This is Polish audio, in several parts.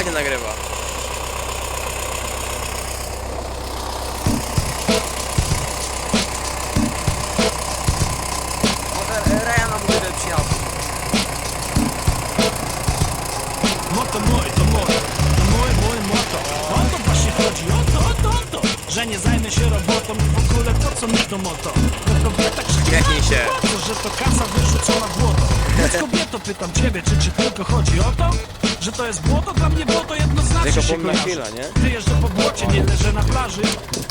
tak nie nagrywa. Może Ryan na przyjechał. Moto mój, to mój, to mój, mój moto O to właśnie chodzi, o to, o to, o to Że nie zajmę się robotą w ogóle po co mi to moto No kobieta krzyczy Uśmiechnij się. że to kasa wyrzucona w błoto Więc kobieto pytam ciebie, czy, czy tylko chodzi o to? Że to jest błoto? Dla mnie błoto jednoznacznie się pomna kojarzy. chwila, nie? Gdy jeżdżę po błocie, nie leżę na plaży.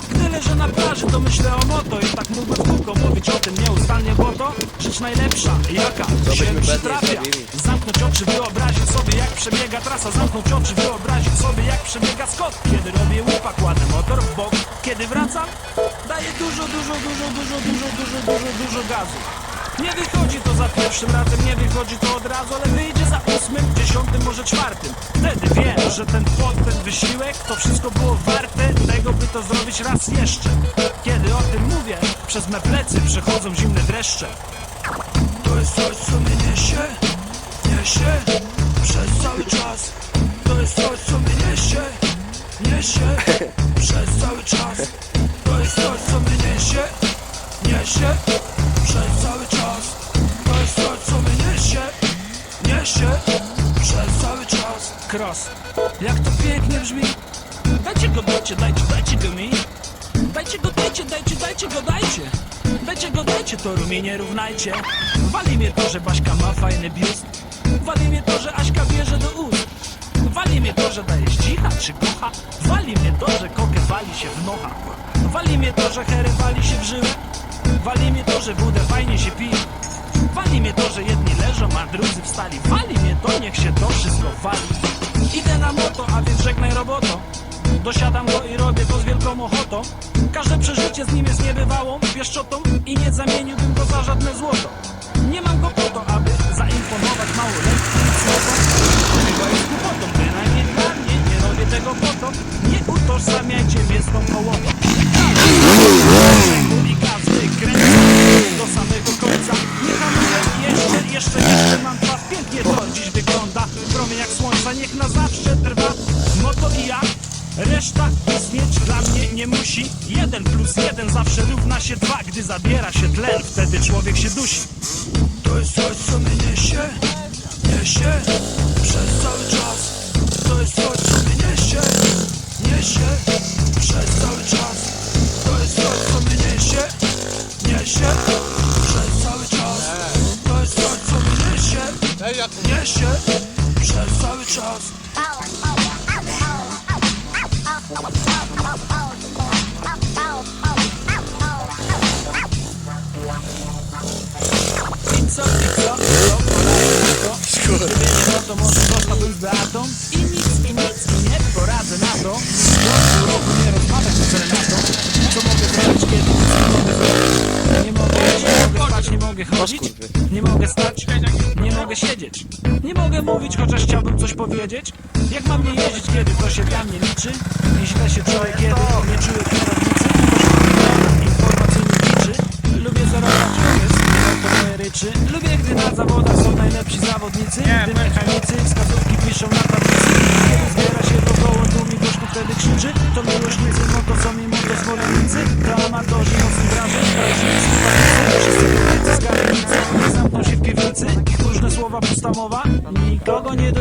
Gdy leżę na plaży, to myślę o moto I tak mógłbym kółko mówić o tym nieustannie, bo to rzecz najlepsza. Jaka? Byśmy się przytrafia? Zamknąć oczy, wyobrazić sobie jak przebiega trasa. Zamknąć oczy, wyobrazić sobie jak przebiega skok. Kiedy robię łupa, kładę motor w bok. Kiedy wracam, daję dużo, dużo, dużo, dużo, dużo, dużo, dużo, dużo gazu. Nie wychodzi to za pierwszym razem, nie wychodzi to od razu, ale wyjdzie za ósmym, dziesiątym, może czwartym. Wtedy wiem, że ten pot, ten wysiłek, to wszystko było warte tego, by to zrobić raz jeszcze. Kiedy o tym mówię, przez me plecy przechodzą zimne dreszcze. To jest coś, co mnie niesie, niesie przez cały czas. To jest coś, co mnie niesie, niesie przez cały czas. To jest coś, co mnie niesie, niesie przez jak to pięknie brzmi. Dajcie go, dajcie, dajcie, dajcie go mi. Dajcie go, dajcie, dajcie, dajcie go, dajcie. Dajcie go, dajcie, to rumie nie równajcie. Wali mnie to, że Baśka ma fajny biust. Wali mnie to, że Aśka bierze do ust. Wali mnie to, że daje cicha czy kocha. Wali mnie to, że kokę wali się w nocha. Wali mnie to, że hery wali się w żyłę. Wali mnie to, że wódę fajnie się pije. Wali mnie to, że jedni leżą, a drudzy wstali. Wali mnie to, niech się to wszystko wali. Roboto. Dosiadam go i robię to z wielką ochotą. Każde przeżycie z nim jest niebywałą pieszczotą i nie zamieniłbym go za żadne złoto. Nie mam go po to, aby zaimponować małoletnim cnotom. Chyba jest głupotą, bynajmniej dla mnie. Nie robię tego po to. Nie utożsamiajcie mnie z tą hołotą. I wykręcam do samego końca. Nie hamuję jeszcze, jeszcze, jeszcze mam twarz. Pięknie to dziś wygląda. W promieniach słońca niech na zawsze trwa. Moto i ja. Reszta istnieć dla mnie nie musi. Jeden plus jeden zawsze równa się dwa. Gdy zabiera się tlen, wtedy człowiek się dusi. To jest coś, co mnie niesie, niesie przez cały czas. To jest coś, co mnie niesie, niesie przez cały czas. To jest coś, co mnie niesie, niesie przez cały czas. To jest coś, co mnie niesie, niesie przez cały czas. Co, co, nie to, to może zostałbym z Beatą I nic, i nic, nie poradzę na to Do roku nie rozmawiać z serenatą Co mogę zrobić, kiedy nic mogę zrobić Nie mogę nie nie mogę chodzić Nie mogę stać, mogę siedzieć. Nie mogę mówić, chociaż chciałbym coś powiedzieć. Jak mam nie jeździć, kiedy to się dla mnie liczy? I źle się czuję, kiedy nie czuję kierownicy. Informacyjny liczy. Lubię zarabiać jest to moje ryczy. Lubię, gdy na zawodach są najlepsi zawodnicy. Gdy mechanicy законі